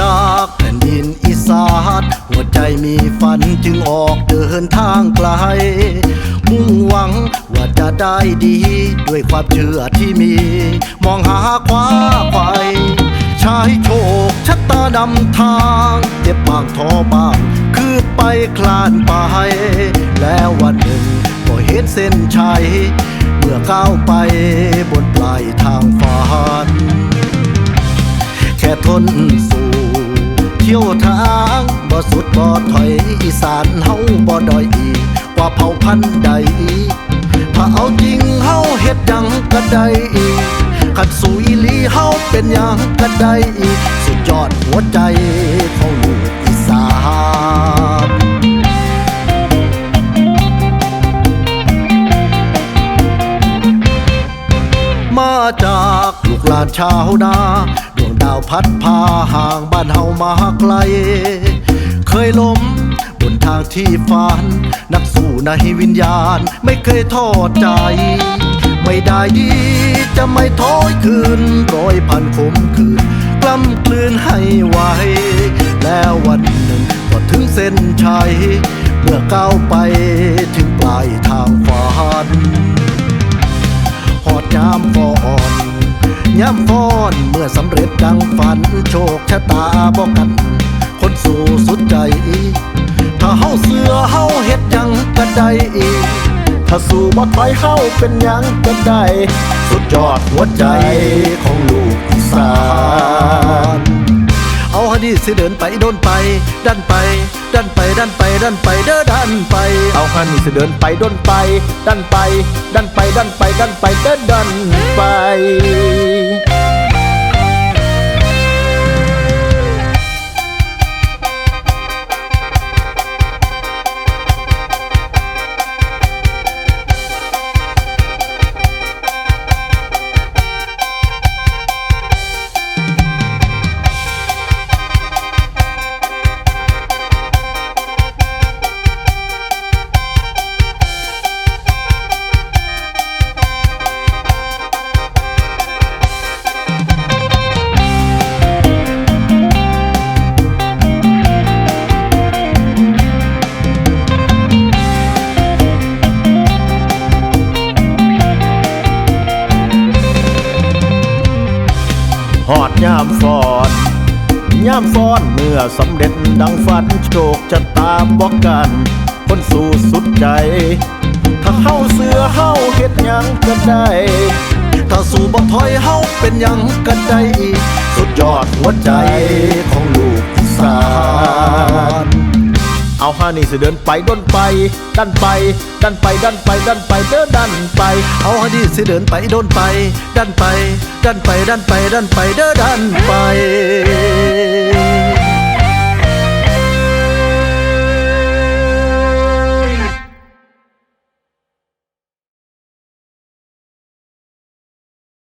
จากแผ่นดินอีสานหัวใจมีฝันจึงออกเดินทางไกล มุ่งหวังว่าจะได้ดี ด้วยความเชื่อที่มี มองหาคว้าไปชายโชคชะตาดำทางเจ็บบางท้อบาง คือไปคลานไป แล้ววันหนึ่งก็เห็นเส้นชัย เมื่อก้าวไปบนปลายทางฝันแค่ทนสู้ เที่ยวทางบ่สุดบ่ถอยอีสานเฮาบ่ดอยอีกว่าเผ่าพันธุ์ใด ถ้าเอาจริงเฮาเฮ็ดหยังก็ได้อีกขัดสู่อีหลีเฮาเป็นหยังก็ได้อีกสุดยอดหัวใจของลูกอีสานมาจากลูกหลานชาวนาาวพัดพาห่างบ้านเฮามาไกล เคยล้มบนทางที่ฝัน นักสู้ในวิญญาณไม่เคยทอดใจ ไม่ได้ดีจะไม่ถอยคืนร้อยพันคมคืน กล้ำกลืนให้ไหวแล้ววันหนึ่งก็ถึงเส้นชัย เมื่อก้าวไปถึงปลายทางฝันหอดยามฟอน ย้ำฟอนเมื่อสำเร็จดังฝันโชคชะตาบอกกัน คนสู่สุดใจ ถ้าเฮาเสือเฮาเฮ็ดยังก็ได้อีก ถ้าสู่บ่ถอยเฮาเป็นยังก็ได้สุดยอดหัวใจของลูกอีสาน สิเดินไปโดนไป ดันไป ดันไปดันไปดันไปเด้อดันไป เอาฮันนี่จะเดินไปโดนไป ดันไป ดันไปดันไปดันไปเด้อดันไป หอดยามฟอนยามฟอนเมื่อสำเร็จดังฝันโชคชะตาบอกกัน คนสู่สุดใจ ถ้าเฮาเสือเฮาเฮ็ดยังก็ได้ ถ้าสู่บ่ถอยเฮาเป็นยังก็ได้อีก สุดยอดหัวใจของ เอาฮานี่สิเดินไปด้นไปดันไปดันไปดันไปดันไปเดินดันไปเอาห้ดีสิเดินไปโดนไป ดันไป ดันไปดันไปดันไปเด้อดันไป